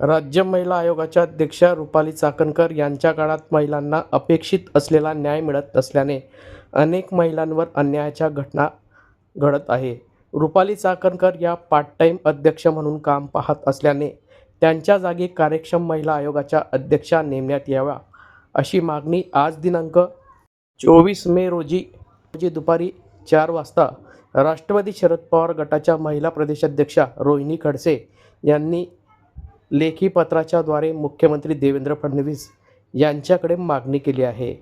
राज्य महिला आयोगाच्या अध्यक्षा रुपाली चाकणकर यांच्या काळात महिलांना अपेक्षित असलेला न्याय मिळत नसल्याने अनेक महिलांवर अन्यायाच्या घटना घडत आहे. रुपाली चाकणकर या पार्ट टाईम अध्यक्ष म्हणून काम पाहत असल्याने त्यांच्या जागी कार्यक्षम महिला आयोगाच्या अध्यक्षा नेमण्यात याव्या अशी मागणी आज दिनांक चोवीस मे रोजी रोजी दुपारी चार वाजता राष्ट्रवादी शरद पवार गटाच्या महिला प्रदेशाध्यक्षा रोहिणी खडसे यांनी लेखी पत्राच्याद्वारे मुख्यमंत्री देवेंद्र फडणवीस यांच्याकडे मागणी केली आहे.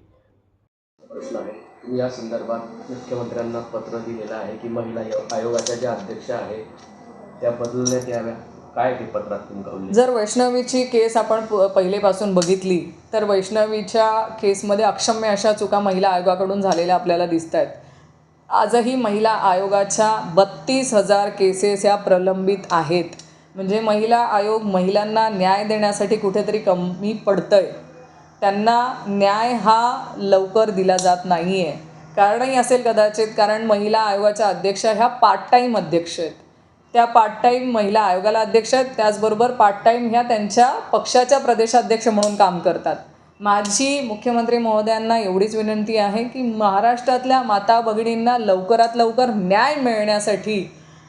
आहे. या संदर्भात मुख्यमंत्र्यांना पत्र दिलेलं आहे की महिला आयो- आयोगाच्या ज्या अध्यक्ष आहेत त्या बदलण्यात याव्या काय ते पत्रात जर वैष्णवीची केस आपण प- पहिलेपासून बघितली तर वैष्णवीच्या केसमध्ये अक्षम्य अशा चुका महिला आयोगाकडून झालेल्या आपल्याला दिसत आहेत आजही महिला आयोगाच्या बत्तीस हजार केसेस ह्या प्रलंबित आहेत. म्हणजे महिला आयोग महिलांना न्याय देण्यासाठी कुठेतरी कमी पडतं आहे त्यांना न्याय हा लवकर दिला जात नाही आहे कारणही असेल कदाचित कारण महिला आयोगाच्या अध्यक्षा ह्या पार्ट टाईम अध्यक्ष आहेत. त्या पार्ट टाईम महिला आयोगाला अध्यक्ष आहेत. त्याचबरोबर पार्ट टाईम ह्या त्यांच्या पक्षाच्या प्रदेशाध्यक्ष म्हणून काम करतात. माझी मुख्यमंत्री महोदयांना एवढीच विनंती आहे की महाराष्ट्रातल्या माता भगिनींना लवकरात लवकर न्याय मिळण्यासाठी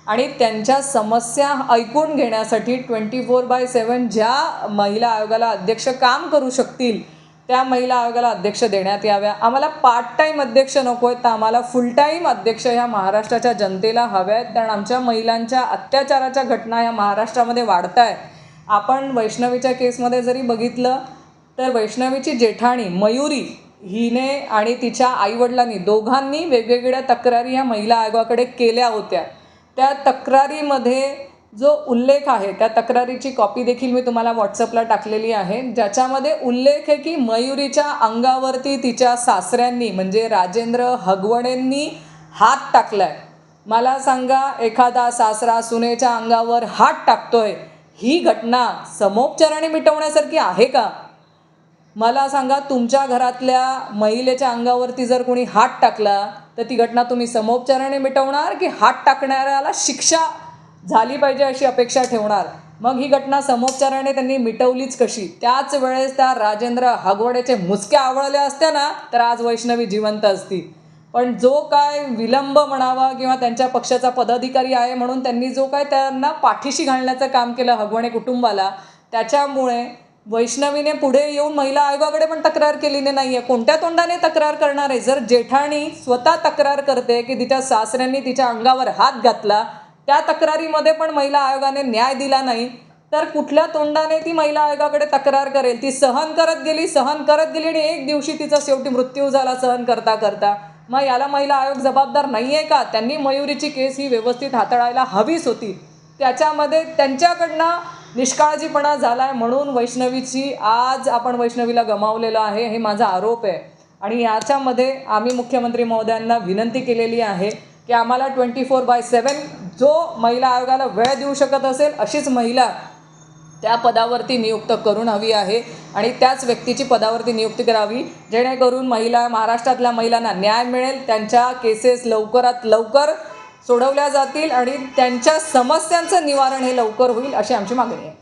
आणि त्यांच्या समस्या ऐकून घेण्यासाठी ट्वेंटी फोर बाय सेवन ज्या महिला आयोगाला अध्यक्ष काम करू शकतील त्या महिला आयोगाला अध्यक्ष देण्यात याव्या. आम्हाला पार्ट टाईम अध्यक्ष नको आहेत तर आम्हाला फुल टाईम अध्यक्ष ह्या महाराष्ट्राच्या जनतेला हव्या आहेत. कारण आमच्या महिलांच्या अत्याचाराच्या घटना ह्या महाराष्ट्रामध्ये वाढत आहे आपण वैष्णवीच्या केसमध्ये जरी बघितलं तर वैष्णवीची जेठाणी मयुरी हिने आणि तिच्या आईवडिलांनी दोघांनी वेगवेगळ्या तक्रारी ह्या महिला आयोगाकडे केल्या होत्या. त्या तक्रारीमध्ये जो उल्लेख आहे त्या तक्रारीची कॉपी देखील मी तुम्हाला व्हॉट्सअपला टाकलेली आहे. ज्याच्यामध्ये उल्लेख आहे की मयुरीच्या अंगावरती तिच्या सासऱ्यांनी म्हणजे राजेंद्र हगवणेंनी हात टाकलाय. मला सांगा एखादा सासरा सुनेच्या अंगावर हात टाकतोय ही घटना समोपचाराने मिटवण्यासारखी आहे का? मला सांगा तुमच्या घरातल्या महिलेच्या अंगावरती जर कोणी हात टाकला तर ती घटना तुम्ही समोपचाराने मिटवणार की हात टाकणाऱ्याला शिक्षा झाली पाहिजे अशी अपेक्षा ठेवणार? मग ही घटना समोपचाराने त्यांनी मिटवलीच कशी? त्याच वेळेस त्या राजेंद्र हगवडेचे मुसक्या आवळल्या असत्या ना तर आज वैष्णवी जिवंत असती. पण जो काय विलंब म्हणावा किंवा त्यांच्या पक्षाचा पदाधिकारी आहे म्हणून त्यांनी जो काय त्यांना पाठीशी घालण्याचं काम केलं हगवणे कुटुंबाला त्याच्यामुळे वैष्णवीने पुढे येऊन महिला आयोगाकडे पण तक्रार केलेली नाही आहे कोणत्या तोंडाने तक्रार करणार आहे? जर जेठाणी स्वतः तक्रार करते की तिच्या सासऱ्यांनी तिच्या अंगावर हात घातला त्या तक्रारीमध्ये पण महिला आयोगाने न्याय दिला नाही तर कुठल्या तोंडाने ती महिला आयोगाकडे तक्रार करेल? ती सहन करत गेली सहन करत गेली आणि एक दिवशी तिचा शेवटी मृत्यू झाला सहन करता करता. मग याला महिला आयोग जबाबदार नाही आहे का? त्यांनी मयुरीची केस ही व्यवस्थित हाताळायला हवीच होती. त्याच्यामध्ये त्यांच्याकडनं निष्काळजीपणा झाला आहे म्हणून वैष्णवीची आज आपण वैष्णवीला गमावलेलं आहे हे माझा आरोप आहे. आणि याच्यामध्ये आम्ही मुख्यमंत्री महोदयांना विनंती केलेली आहे की आम्हाला ट्वेंटी फोर बाय सेवन जो महिला आयोगाला वेळ देऊ शकत असेल अशीच महिला त्या पदावरती नियुक्त करून हवी आहे. आणि त्याच व्यक्तीची पदावरती नियुक्ती करावी जेणेकरून महिला महाराष्ट्रातल्या महिलांना न्याय मिळेल त्यांच्या केसेस लवकरात लवकर सोडवल्या जातील आणि त्यांच्या समस्यांचं निवारण हे लवकर होईल अशी आमची मागणी आहे.